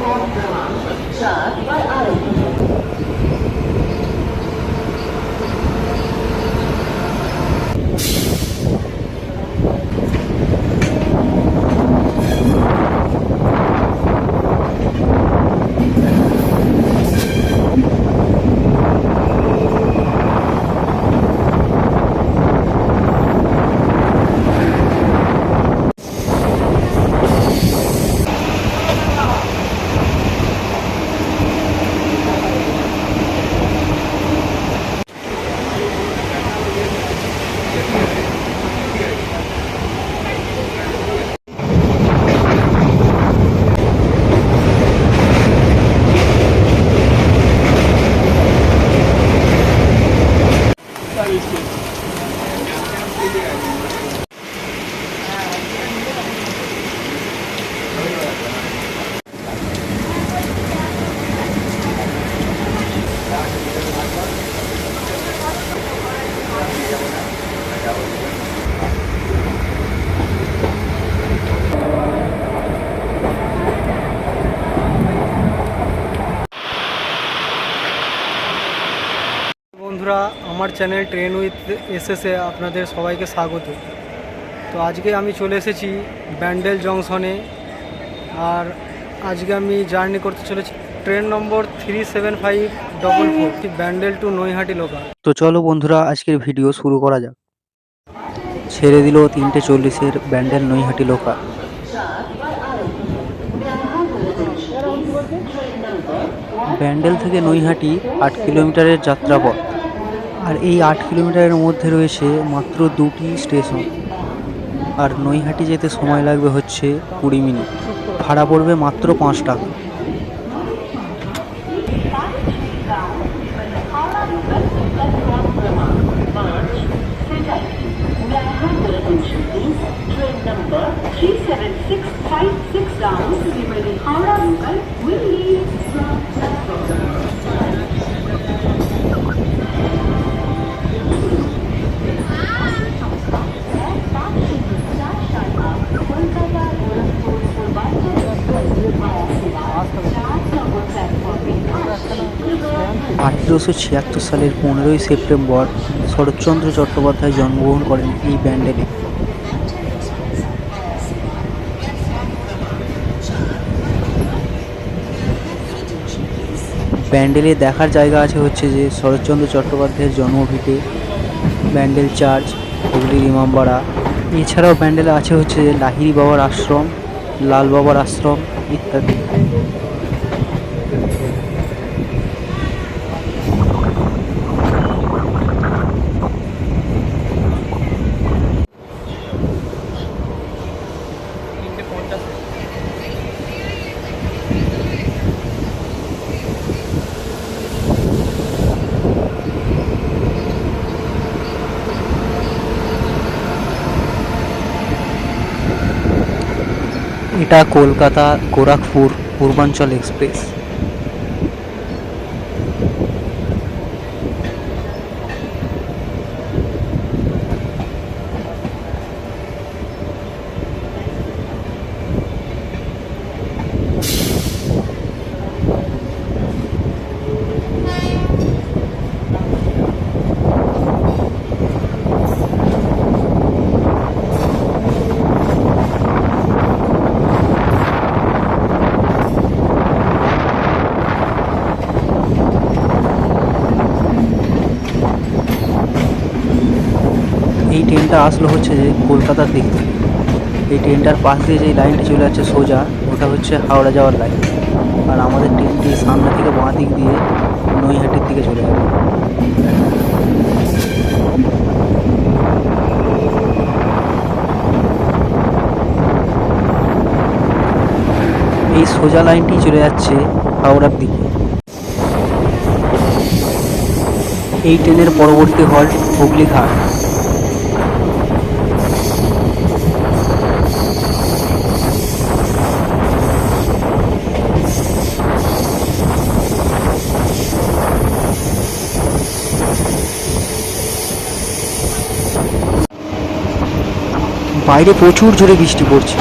বন্ধুরা আমার channel train with এসএসে আপনাদের সবাইকে স্বাগত। তো আজকে আমি চলে এসেছি ব্যান্ডেল জংশনে, আর আজকে আমি জার্নি করতে চলেছি train number three seven five double four Bandel to Naihati local. তো চলো বন্ধুরা, আজকের ভিডিও শুরু করা যাক। ছেড়ে দিল তিনটে চল্লিশের ব্যান্ডেল নৈহাটি লোকাল। ব্যান্ডেল থেকে নৈহাটি আট কিলোমিটারের যাত্রাপথ। আর এই আট কিলোমিটারের মধ্যে রয়েছে মাত্র দুটি স্টেশন। আর নৈহাটি যেতে সময় লাগবে হচ্ছে কুড়ি মিনিট। ভাড়া পড়বে মাত্র পাঁচ টাকা। আঠেরোশো ছিয়াত্তর সালের পনেরোই সেপ্টেম্বর শরৎচন্দ্র চট্টোপাধ্যায় জন্মগ্রহণ করেন এই ব্যান্ডেলে ব্যান্ডেলে দেখার জায়গা আছে হচ্ছে যে শরৎচন্দ্র চট্টোপাধ্যায়ের জন্মভিটে, ব্যান্ডেল চার্চ হুগলির ইমামবাড়া। এছাড়াও ব্যান্ডেলে আছে হচ্ছে যে লাহিড়ি বাবার আশ্রম, লাল বাবার আশ্রম ইত্যাদি। এটা কলকাতা গোরখপুর পূর্বাঞ্চল এক্সপ্রেস। ট্রেনটা আসলো হচ্ছে যে কলকাতার দিক। থেকে এই ট্রেনটার পাশ দিয়ে যে লাইনটি চলে যাচ্ছে সোজা, ওটা হচ্ছে হাওড়া যাওয়ার লাইন আর আমাদের ট্রেনটি সামনে থেকে বাঁ দিক দিয়ে নৈহাটির দিকে চলে যাবে। এই সোজা লাইনটি চলে যাচ্ছে হাওড়ার দিকে। এই ট্রেনের পরবর্তী হল্ট হুগলি ঘাট। বাইরে প্রচুর জোরে বৃষ্টি পড়ছে।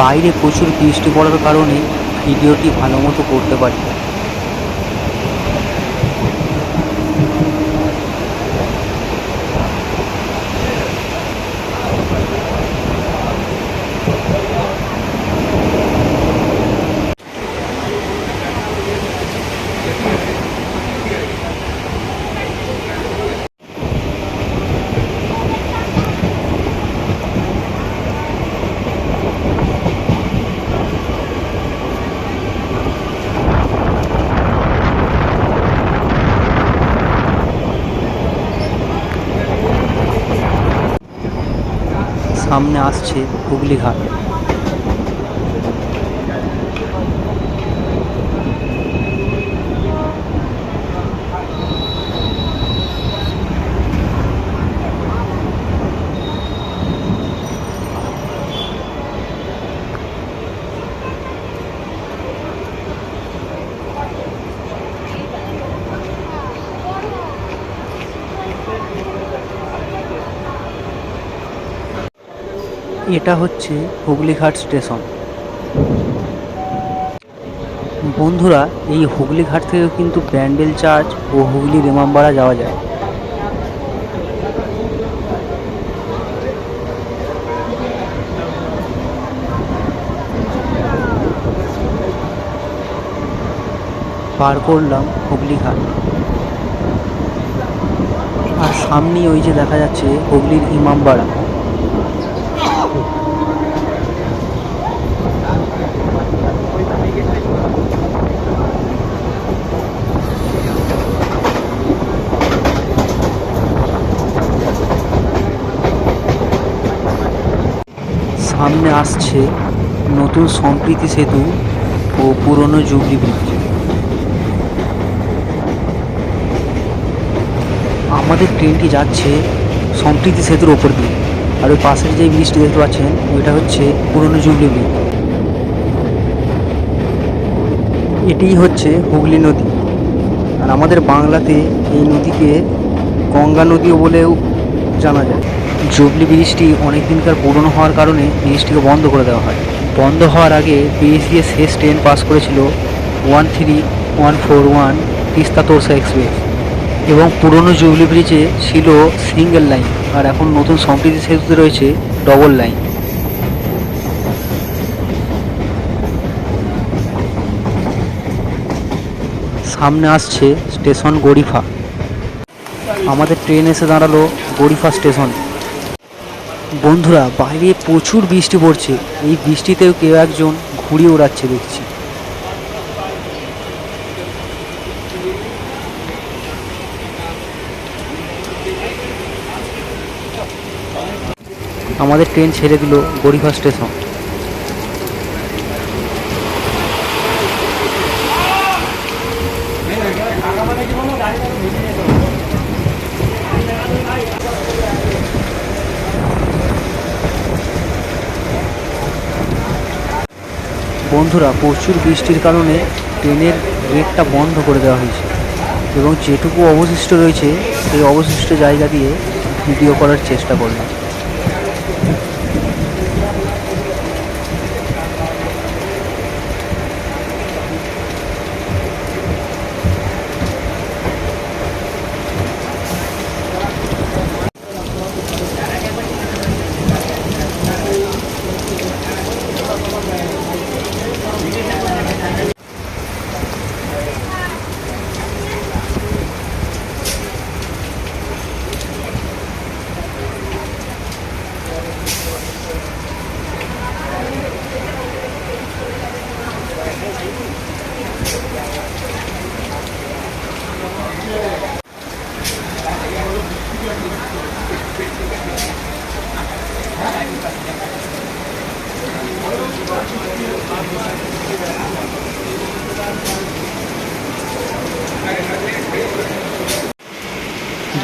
বাইরে প্রচুর বৃষ্টি পড়ার কারণে ভিডিওটি ভালো মতো করতে পারি সামনে আসছে হুগলি এটা হচ্ছে হুগলিঘাট স্টেশন। বন্ধুরা, এই হুগলিঘাট থেকে কিন্তু ব্যান্ডেল চার্চ ও হুগলি রেমামবাড়া যাওয়া যায়। পার করলাম হুগলিঘাট। আর সামনেই ওই যে দেখা যাচ্ছে হুগলির ইমামবাড়া। সামনে আসছে নতুন সম্প্রীতি সেতু ও পুরনো জুবলি ব্রিজ। আমাদের ট্রেনটি যাচ্ছে সম্প্রীতি সেতুর ওপর দিয়ে। আর ওই পাশের যে ব্রিজটি দেখতে পাচ্ছেন, ওইটা হচ্ছে পুরনো জুবলি ব্রিজ। এটিই হচ্ছে হুগলি নদী। আর আমাদের বাংলাতে এই নদীকে গঙ্গা নদীও বলেও জানা যায়। জুবলি ব্রিজটি অনেক দিনকার পুরনো হওয়ার কারণে ব্রিজটিকে বন্ধ করে দেওয়া হয়। বন্ধ হওয়ার আগে ব্রিজ দিয়ে শেষ ট্রেন পাস করেছিল one three one four one Teesta Torsa express. এবং পুরনো জুবলি ব্রিজে ছিল সিঙ্গেল লাইন, আর এখন নতুন সম্প্রীতি সেতুতে রয়েছে ডবল লাইন। সামনে আসছে স্টেশন গরিফা। আমাদের ট্রেন এসে দাঁড়াল গরিফা স্টেশন। বন্ধুরা, বাইরে প্রচুর বৃষ্টি পড়ছে। এই বৃষ্টিতেও কেউ একজন ঘুড়ি ওড়াচ্ছে দেখছি। আমাদের ট্রেন ছেড়ে দিল গরিফা স্টেশন। বন্ধুরা, প্রচুর বৃষ্টির কারণে ট্রেনের গেটটা বন্ধ করে দেওয়া হয়েছে এবং যেটুকু অবশিষ্ট রয়েছে, সেই অবশিষ্ট জায়গা দিয়ে ভিডিও করার চেষ্টা করলাম।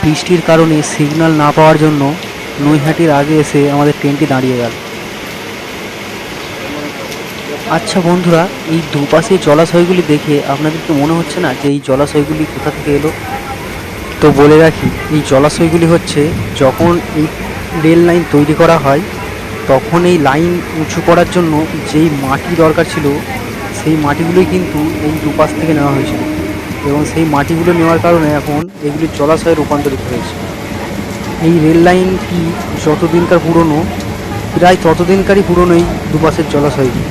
বৃষ্টির কারণে সিগন্যাল না পাওয়ার জন্য নৈহাটির আগে এসে আমাদের ট্রেনটি দাঁড়িয়ে গেল। আচ্ছা বন্ধুরা, এই দুপাশে জলাশয়গুলি দেখে আপনাদের আপনাদেরকে মনে হচ্ছে না যে এই জলাশয়গুলি কোথা থেকে এলো? তো বলে রাখি, এই জলাশয়গুলি হচ্ছে যখন এই রেল লাইন তৈরি করা হয়, তখন এই লাইন উঁচু করার জন্য যেই মাটি দরকার ছিল, সেই মাটিগুলোই কিন্তু এই দুপাশ থেকে নেওয়া হয়েছিল। এবং সেই মাটিগুলো নেওয়ার কারণে এখন এগুলি জলাশয়ে রূপান্তরিত হয়েছে। এই রেল লাইনটি যতদিনকার পুরনো, প্রায় ততদিনকারই পুরনো এই দুপাশের জলাশয়টি?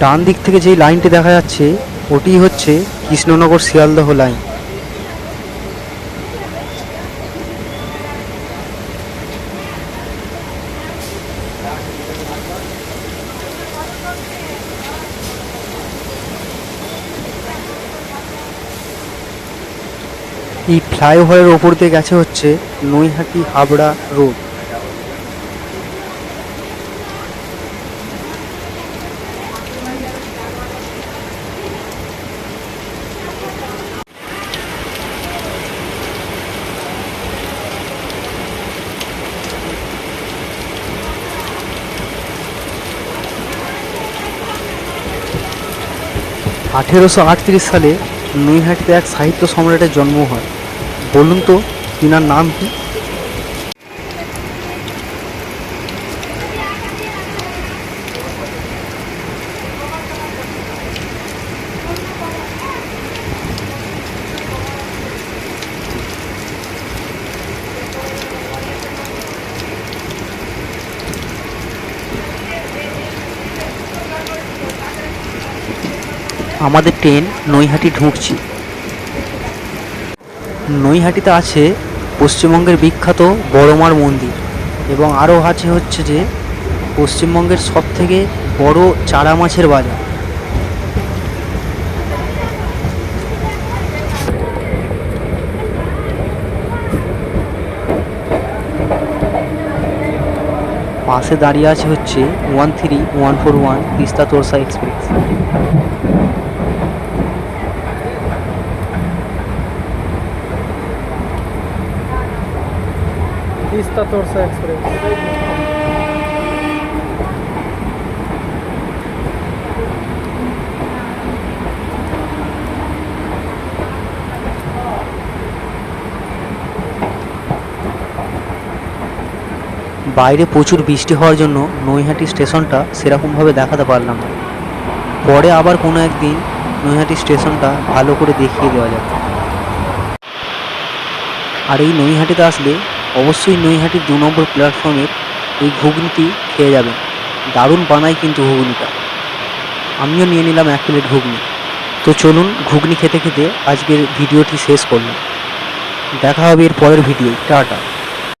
ডান দিক থেকে যেই লাইনটি দেখা যাচ্ছে, ওটি হচ্ছে কৃষ্ণনগর শিয়ালদহ লাইন। এই ফ্লাইওভারের ওপর দিয়ে গেছে হচ্ছে নৈহাটি হাবড়া রোড। আঠেরোশো আটত্রিশ সালে নৈহাটিতে এক সাহিত্য সম্রাটের জন্ম হয়। বলুন তো তিনার নাম কি? আমাদের ট্রেন নৈহাটি ঢুকছি। নৈহাটিতে আছে পশ্চিমবঙ্গের বিখ্যাত বড়মার মন্দির এবং আরও আছে হচ্ছে যে পশ্চিমবঙ্গের সব থেকে বড় চারা মাছের বাজার। পাশে দাঁড়িয়ে আছে হচ্ছে one three one four one Teesta Torsa express. Teesta Torsa বাইরে প্রচুর বৃষ্টি হওয়ার জন্য নৈহাটি স্টেশনটা সেরকমভাবে দেখাতে পারলাম না। পরে আবার কোনো একদিন নৈহাটি স্টেশনটা ভালো করে দেখিয়ে দেওয়া যাবে। আর এই নৈহাটিতে আসলে অবশ্যই নৈহাটির দু নম্বর প্ল্যাটফর্মের এই ঘুগনিটি খেয়ে যাবেন। দারুণ বানায় কিন্তু ঘুগনিটা। আমিও নিয়ে নিলাম এক প্লেট ঘুগনি। তো চলুন ঘুগনি খেতে খেতে আজকের ভিডিওটি শেষ করলাম। দেখা হবে এর পরের ভিডিও টাটা।